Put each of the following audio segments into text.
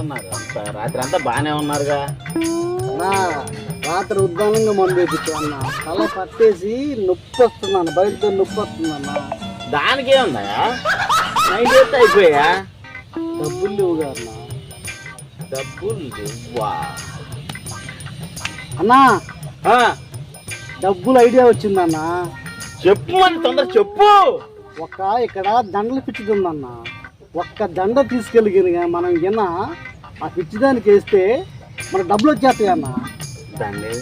ఉన్నారు రాత్రి అంతా బాగానే ఉన్నారుగా. రాత్రి ఉద్దానంగా మందు వేపించు అన్న. తల పట్టేసి నొప్పి వస్తుందన్న బయటతో నొప్పి వస్తుందన్న దానికి ఏముందా నైట్ అయిపోయా డబ్బులు లేవుగా అన్న. డబ్బులు ఇవ్వా. అన్నా డబ్బులు ఐడియా వచ్చిందన్న. చెప్పు అని తొందర చెప్పు. ఒక ఇక్కడ దండలు పిచ్చిదుందన్న ఒక్క దండ తీసుకెళ్ళి మనం గిన్న ఆ పిచ్చిదానికి వేస్తే మన డబ్బులు వచ్చేస్తాయి అన్న దాన్ని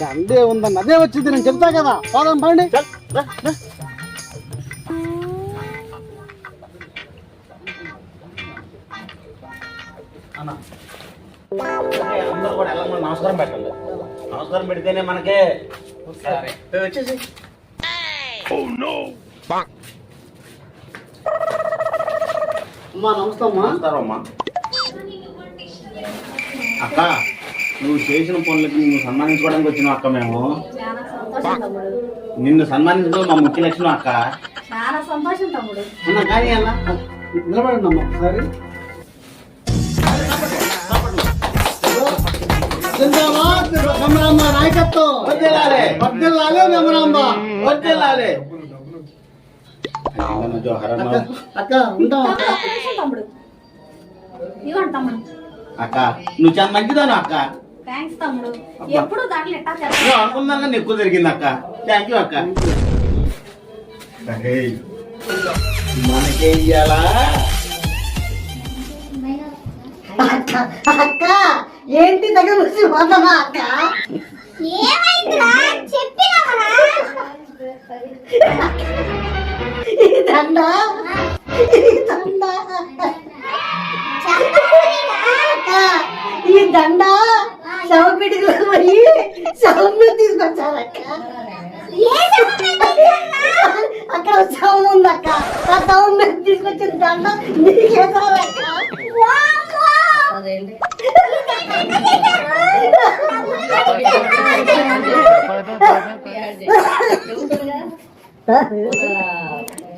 దండే ఉందన్న. అదే వచ్చింది నేను చెప్తా కదా. పోదాం పండి. అందరూ కూడా నమస్కారం పెట్టండి. నమస్కారం పెడితేనే మనకే వచ్చేసి అమ్మా నమస్తే అమ్మా. నమస్కారం అమ్మా. అక్క. నువ్వు చేసిన పనులకి నిన్ను సన్మానించుకోవడానికి వచ్చినావు అక్క మేము. చాలా సంతోషం తమ్ముడు నిన్ను సన్మానించడం మా ముఖ్య లక్ష్యం అక్క. చాలా సంతోషం తమ్ముడు. అన్న కానీ నిలబడండి అమ్మా ఒకసారి. నాయకత్వం. అక్క ఉంటాం. అక్క నువ్వు చాలా మంచిదాను అక్క. థ్యాంక్స్ తమ్ముడు. ఎప్పుడు దాంట్లో ఎట్టా అనుకున్నాను ఎక్కువ జరిగింది అక్క. థ్యాంక్ యూ అక్క. మనకే ఇయ్యాలా? అక్క ఏంటి దగ్గర నుంచి పోతామా అక్క? ఈ దండ ఈ దండ. అక్క ఈ దండ శవ పిడికలో పోయి శవం మీద తీసుకొచ్చారక్క అక్కడ శవం ఉందక్క ఆ శవం మీద తీసుకొచ్చిన దండ నీకేసారక్క అదేంటి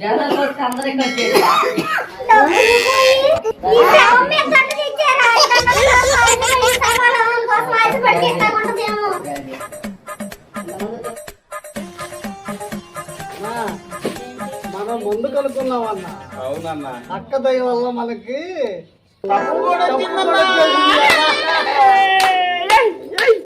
అన్నా, మనం ముందు కనుక్కున్నాం అన్న. అవునన్నా. అక్క దయ వల్ల మనకి తప్పు కూడా